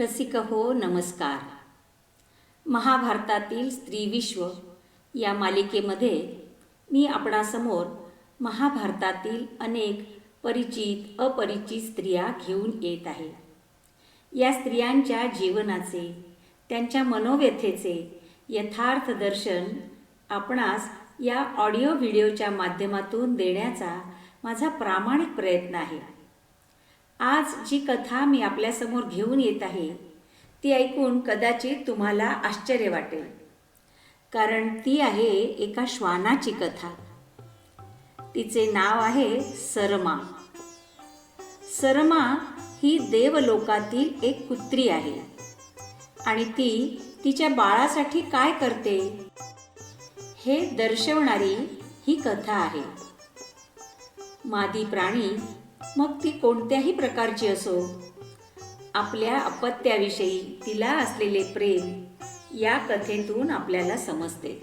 रसिक हो नमस्कार. महाभारतातील स्त्रीविश्व या मालिकेमध्ये मी आपणासमोर महाभारतातील अनेक परिचित अपरिचित स्त्रिया घेऊन येत आहे. या स्त्रियांच्या जीवनाचे त्यांच्या मनोव्यथेचे यथार्थ दर्शन आपणास या ऑडिओ व्हिडिओच्या माध्यमातून देण्याचा माझा प्रामाणिक प्रयत्न आहे. आज जी कथा मी आपल्यासमोर घेऊन येत आहे ती ऐकून कदाचित तुम्हाला आश्चर्य वाटेल. कारण ती आहे एका श्वानाची कथा. तिचे नाव आहे सरमा. सरमा ही देवलोकातील एक कुत्री आहे. आणि ती तिच्या बाळासाठी काय करते? हे दर्शवणारी ही कथा आहे. मादी प्राणी मग ती कोणत्याही प्रकारची असो. आपल्या अपत्याविषयी तिला असलेले प्रेम या कथेतून आपल्याला समजते.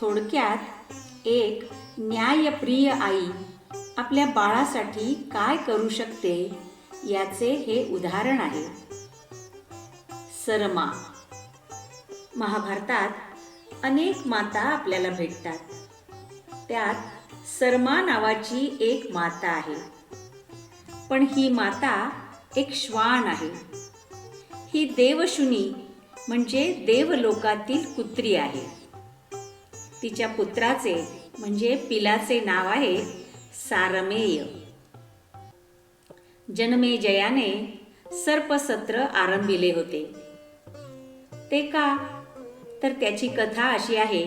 थोडक्यात एक न्यायप्रिय आई आपल्या बाळासाठी काय करू शकते याचे हे उदाहरण आहे. सरमा. महाभारतात अनेक माता आपल्याला भेटतात. त्यात सरमा नावाची एक माता आहे. पण ही माता एक श्वान आहे. ही देवशुनी म्हणजे देवलोकातील कुत्री आहे. तिच्या पुत्राचे म्हणजे पिलाचे नाव आहे सारमेय. जन्मेजयाने सर्पसत्र आरंभिले होते. ते का? तर त्याची कथा अशी आहे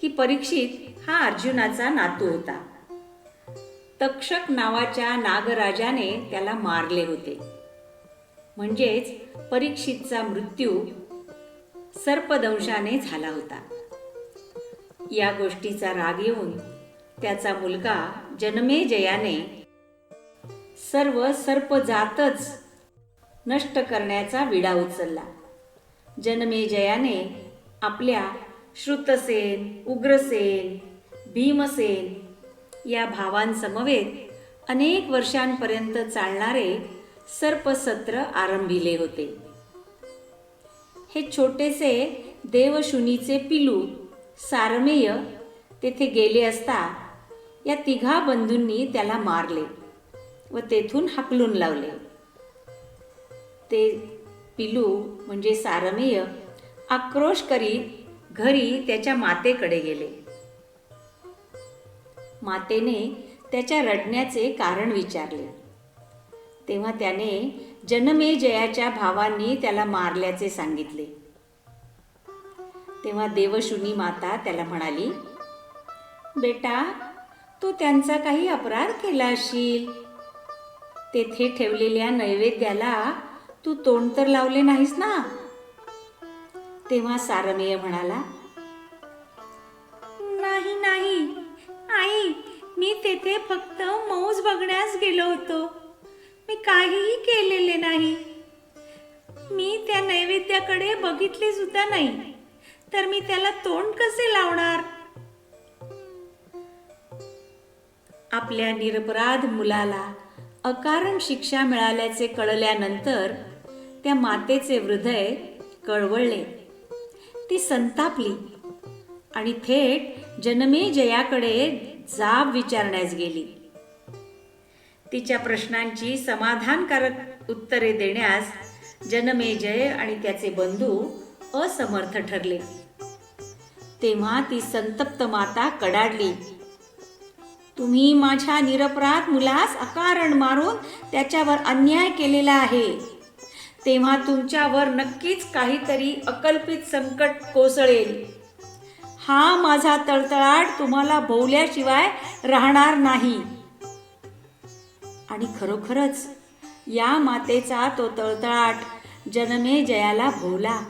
की परीक्षित हा अर्जुनाचा नातू होता. तक्षक नावाच्या नागराजाने त्याला मारले होते. म्हणजेच परीक्षितचा मृत्यू सर्पदंशाने झाला होता. या गोष्टीचा राग येऊन त्याचा मुलगा जन्मेजयाने सर्व सर्पजातच नष्ट करण्याचा विडा उचलला. जन्मेजयाने आपल्या श्रुतसेन उग्रसेन भीमसेन या भावांसमवेत अनेक वर्षांपर्यंत चालणारे सर्पसत्र आरंभिले होते. हे छोटेसे देवशुनीचे पिलू सारमेय तेथे गेले असता या तिघा बंधूंनी त्याला मारले व तेथून हाकलून लावले. ते पिलू म्हणजे सारमेय आक्रोश करीत घरी त्याच्या मातेकडे गेले. मातेने त्याच्या रडण्याचे कारण विचारले. तेव्हा त्याने जनमेजयाच्या भावांनी त्याला मारल्याचे सांगितले. तेव्हा देवशुनी माता त्याला म्हणाली बेटा तू त्यांचा काही अपराध केला असशील तेथे ठेवलेल्या नैवेद्याला तू तोंड तर लावले नाहीस ना? तेव्हा सारमेय म्हणाला तेथे फक्त मौज बघण्यास गेलो होतो. मी काहीही केलेले नाही. मी त्या नैवेद्याकडे बघितले सुद्धा नाही. तर मी त्याला तोंड कसे लावणार? आपल्या निरपराध मुलाला अकारण शिक्षा मिळाल्याचे कळल्यानंतर त्या मातेचे हृदय कळवळले. ती संतापली आणि थेट जनमेजयाकडे जाब विचारण्यास गेली. तिच्या प्रश्नांची समाधानकारक उत्तरे देण्यास जनमेजय आणि त्याचे बंधू असमर्थ ठरले. तेव्हा ती संतप्त माता कडाडली. तुम्ही माझ्या निरपराध मुलास अकारण मारून त्याच्यावर अन्याय केलेला आहे. तेव्हा तुमच्यावर नक्कीच काहीतरी अकल्पित संकट कोसळेल. हा माझा तळतळाट तुम्हाला भोवल्याशिवाय राहणार नाही. आणि खरोखरच या मातेचा तो तळतळाट जनमे जयाला भोवला.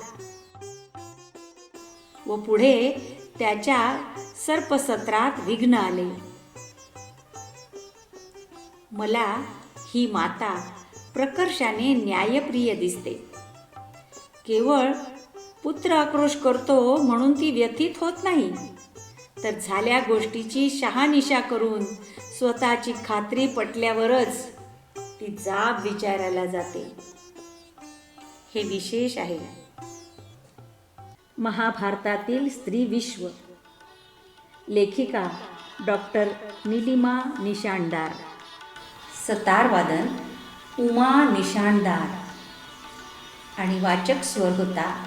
व पुढे त्याच्या सर्पसत्रात विघ्न आले. मला ही माता प्रकर्षाने न्यायप्रिय दिसते. केवळ पुत्र आक्रोश करतो म्हणून ती व्यथित होत नाही. तर झाल्या गोष्टीची शहानिशा करून स्वतःची खात्री पटल्यावरच ती जाब विचारायला जाते. हे विशेष आहे. महाभारतातील स्त्री विश्व. लेखिका डॉक्टर निलिमा निशाणदार सतारवादन उमा निशाणदार आणि वाचक स्वर होता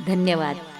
धन्यवाद.